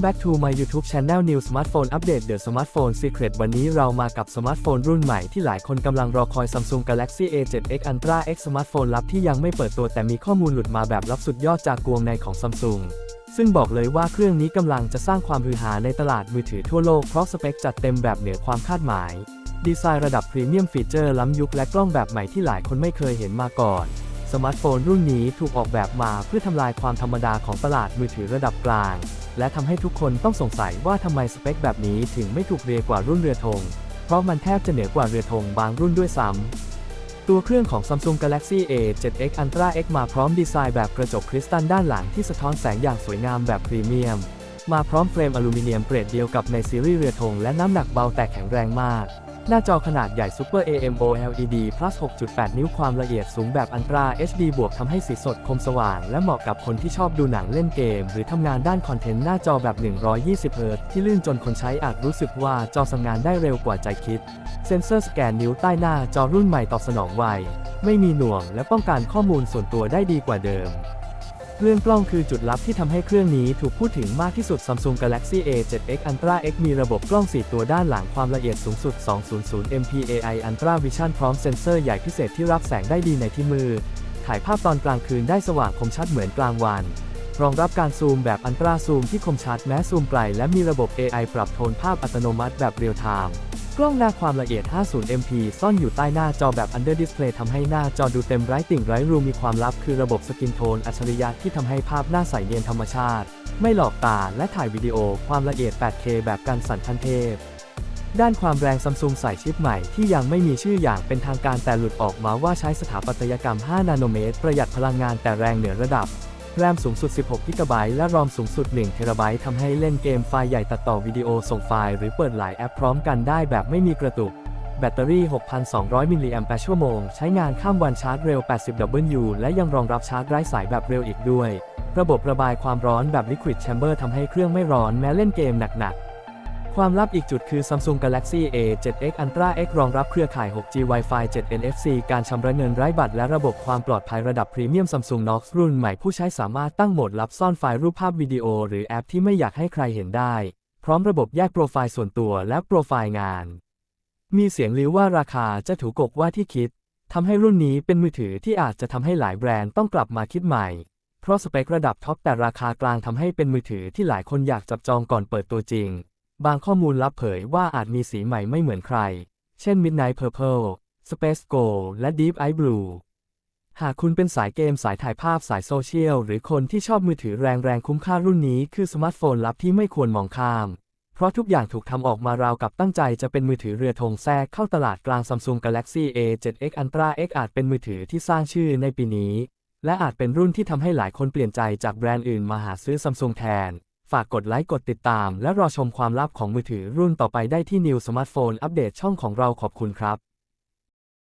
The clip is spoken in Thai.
back to my YouTube channel New Smartphone Update The Smartphone Secret วันนี้เรามากับสมาร์ทโฟนรุ่นใหม่ที่หลายคนกำลังรอคอย Samsung Galaxy A7X Ultra X สมาร์ทโฟนลับที่ยังไม่เปิดตัวแต่มีข้อมูลหลุดมาแบบลับสุดยอดจากกวงในของ Samsung ซึ่งบอกเลยว่าเครื่องนี้กำลังจะสร้างความฮือฮาในตลาดมือถือทั่วโลกเพราะสเปคจัดเต็มแบบเหนือความคาดหมาย ดีไซน์ระดับพรีเมียมฟีเจอร์ล้ำยุคและกล้องแบบใหม่ที่หลายคนไม่เคยเห็นมาก่อน สมาร์ทโฟนรุ่นนี้ถูกออกแบบมาเพื่อทำลายความธรรมดาของตลาดมือถือระดับกลาง และทำให้ทุกคนต้องสงสัยว่าทำไมสเปคแบบนี้ถึงไม่ถูกเรียกว่ารุ่นเรือธง เพราะมันแทบจะเหนือกว่าเรือธงบางรุ่นด้วยซ้ำ ตัวเครื่องของ Samsung Galaxy A7X Ultra X มาพร้อมดีไซน์แบบกระจกคริสตัลด้านหลังที่สะท้อนแสงอย่างสวยงามแบบพรีเมียม มาพร้อมเฟรมอลูมิเนียมเกรดเดียวกับในซีรีส์เรือธงและน้ำหนักเบาแต่แข็งแรงมาก หน้าจอขนาดใหญ่ Super AMOLED plus 6.8 นิ้วความละเอียดสูงแบบ Ultra HD บวกทำให้สีสดคมสว่าง และเหมาะกับคนที่ชอบดูหนังเล่นเกม หรือทำงานด้านคอนเทนต์หน้าจอแบบ 120 Hz ที่ลื่นจนคนใช้อาจรู้สึกว่าจอสั่งงานได้เร็วกว่าใจคิด เซ็นเซอร์สแกนนิ้วใต้หน้าจอรุ่นใหม่ตอบสนองไวไม่มีหน่วงและป้องกันข้อมูลส่วนตัวได้ดีกว่าเดิม เรื่องกล้องคือจุดลับที่ทำให้เครื่องนี้ถูกพูดถึงมากที่สุด Samsung Galaxy A7X Ultra X มีระบบกล้อง 4 ตัวด้านหลังความละเอียดสูงสุด 200 MPAI Ultra Vision พร้อมเซ็นเซอร์ใหญ่พิเศษที่รับแสงได้ดีในที่มืดถ่ายภาพตอนกลางคืนได้สว่างคมชัดเหมือนกลางวัน รองรับการซูมแบบอันตราซูมที่คมชัดแม้ซูมไกลและมีระบบ AI ปรับโทนภาพอัตโนมัติแบบเรียลไทม์ กล้องหน้าความละเอียด 50MP ซ่อนอยู่ใต้หน้าจอแบบ Under Display ทำให้หน้าจอดูเต็มไร้ติ่งไร้รูมีความลับคือระบบสกินโทนอัจฉริยะที่ทำให้ภาพหน้าใสเนียนธรรมชาติ ไม่หลอกตาและถ่ายวิดีโอความละเอียด 8K แบบกันสั่นขั้นเทพด้านความแรงซัมซุงใส่ชิปใหม่ที่ยังไม่มีชื่ออย่างเป็นทางการแต่หลุดออกมาว่าใช้สถาปัตยกรรม 5 นาโนเมตร ประหยัดพลังงานแต่แรงเหนือระดับ แรมสูงสุด 16 กิกะไบต์และรอมสูงสุด 1 เทราไบต์ทำให้เล่นเกมไฟล์ใหญ่ตัดต่อวิดีโอส่งไฟล์ หรือเปิดหลายแอปพร้อมกันได้แบบไม่มีกระตุก แบตเตอรี่ 6,200 มิลลิแอมป์ชั่วโมง ใช้งานข้ามวันชาร์จเร็ว 80W และยังรองรับชาร์จไร้สายแบบเร็วอีกด้วย ระบบระบายความร้อนแบบ Liquid Chamber ทำให้เครื่องไม่ร้อนแม้เล่นเกมหนักๆ ความลับอีกจุดคือ Samsung Galaxy A7X Ultra X รองรับเครือข่าย 6G Wi-Fi 7 NFC การชำระเงินไร้บัตรและระบบความปลอดภัยระดับพรีเมียม Samsung Knox รุ่นใหม่ผู้ใช้สามารถตั้งโหมดลับซ่อนไฟล์รูปภาพวิดีโอ หรือแอปที่ไม่อยากให้ใครเห็นได้ พร้อมระบบแยกโปรไฟล์ส่วนตัวและโปรไฟล์งาน มีเสียงลือว่าราคาจะถูกกว่าที่คิดทำให้รุ่นนี้เป็นมือถือที่อาจจะทำให้หลายแบรนด์ต้องกลับมาคิดใหม่ เพราะสเปคระดับท็อปแต่ราคากลางทำให้เป็นมือถือที่หลายคนอยากจับจองก่อนเปิดตัวจริง บางข้อมูลลับเผยว่าอาจมีสีใหม่ไม่เหมือนใคร เช่น Midnight Purple Space Gold และ Deep Eye Blue หากคุณเป็นสายเกมสายถ่ายภาพสายโซเชียล หรือคนที่ชอบมือถือแรงๆคุ้มค่ารุ่นนี้คือสมาร์ทโฟนลับที่ไม่ควรมองข้าม เพราะทุกอย่างถูกทำออกมาราวกับตั้งใจจะเป็นมือถือเรือธงแทรกเข้าตลาดกลาง Samsung Galaxy A7X Ultra X อาจเป็นมือถือที่สร้างชื่อในปีนี้ และอาจเป็นรุ่นที่ทำให้หลายคนเปลี่ยนใจจากแบรนด์อื่นมาหาซื้อ Samsung แทน ฝากกดไลค์กดติดตาม และรอชมความลับของมือถือรุ่นต่อไปได้ที่ New Smartphone อัปเดตช่องของเราขอบคุณครับ